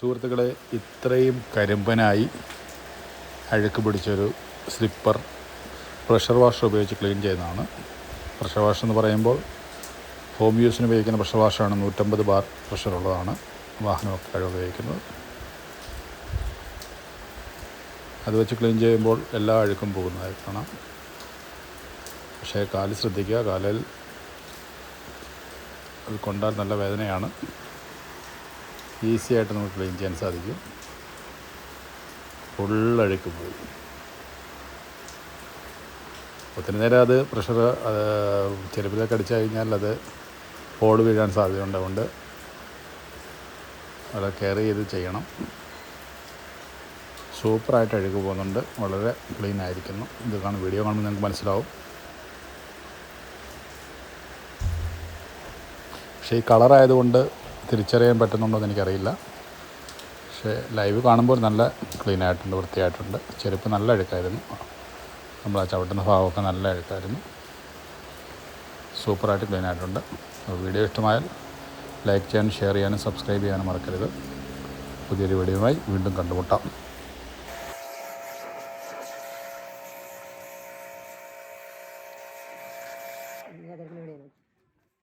സുഹൃത്തുക്കളെ ഇത്രയും കരിമ്പനായി അഴുക്ക് പിടിച്ചൊരു സ്ലിപ്പർ പ്രഷർ വാഷർ ഉപയോഗിച്ച് ക്ലീൻ ചെയ്യുന്നതാണ്. പ്രഷർ വാഷ് എന്ന് പറയുമ്പോൾ ഹോം യൂസിന് ഉപയോഗിക്കുന്ന പ്രഷർ വാഷാണ് നൂറ്റമ്പത് ബാർ പ്രഷറുള്ളതാണ് വാഹനമൊക്കെ കഴുകാൻ ഉപയോഗിക്കുന്നത്. അത് വെച്ച് ക്ലീൻ ചെയ്യുമ്പോൾ എല്ലാ അഴുക്കും പോകുന്നതായി കാണാം പക്ഷേ കാൽ ശ്രദ്ധിക്കുക. കാലിൽ അത് കൊണ്ടാൽ നല്ല വേദനയാണ്. ഈസി ആയിട്ട് നമുക്ക് ക്ലീൻ ചെയ്യാൻ സാധിക്കും. ഫുള്ളഴുക്ക് പോയി. ഒത്തിരി നേരം അത് പ്രഷർ ചെരുപ്പിലൊക്കെ അടിച്ചു കഴിഞ്ഞാൽ അത് ഓട് വീഴാൻ സാധ്യതയുണ്ട് അതുകൊണ്ട് വളരെ കെയർ ചെയ്ത് ചെയ്യണം. സൂപ്പറായിട്ട് അഴുക്ക് പോകുന്നുണ്ട്. വളരെ ക്ലീൻ ആയിരിക്കുന്നു. ഇത് കാണും വീഡിയോ കാണുമ്പോൾ നിങ്ങൾക്ക് മനസ്സിലാവും. പക്ഷേ ഈ കളറായതുകൊണ്ട് തിരിച്ചറിയാൻ പറ്റുന്നുണ്ടോ എന്ന് എനിക്കറിയില്ല. പക്ഷേ ലൈവ് കാണുമ്പോൾ നല്ല ക്ലീൻ ആയിട്ടുണ്ട് വൃത്തിയായിട്ടുണ്ട്. ചെരുപ്പ് നല്ല അഴുക്കായിരുന്നു. നമ്മൾ ആ ചവിട്ടുന്ന ഭാഗമൊക്കെ നല്ല അഴുക്കായിരുന്നു. സൂപ്പറായിട്ട് ക്ലീൻ ആയിട്ടുണ്ട്. വീഡിയോ ഇഷ്ടമായാൽ ലൈക്ക് ചെയ്യാനും ഷെയർ ചെയ്യാനും സബ്സ്ക്രൈബ് ചെയ്യാനും മറക്കരുത്. പുതിയൊരു വീഡിയോയുമായി വീണ്ടും കണ്ടുമുട്ടാം.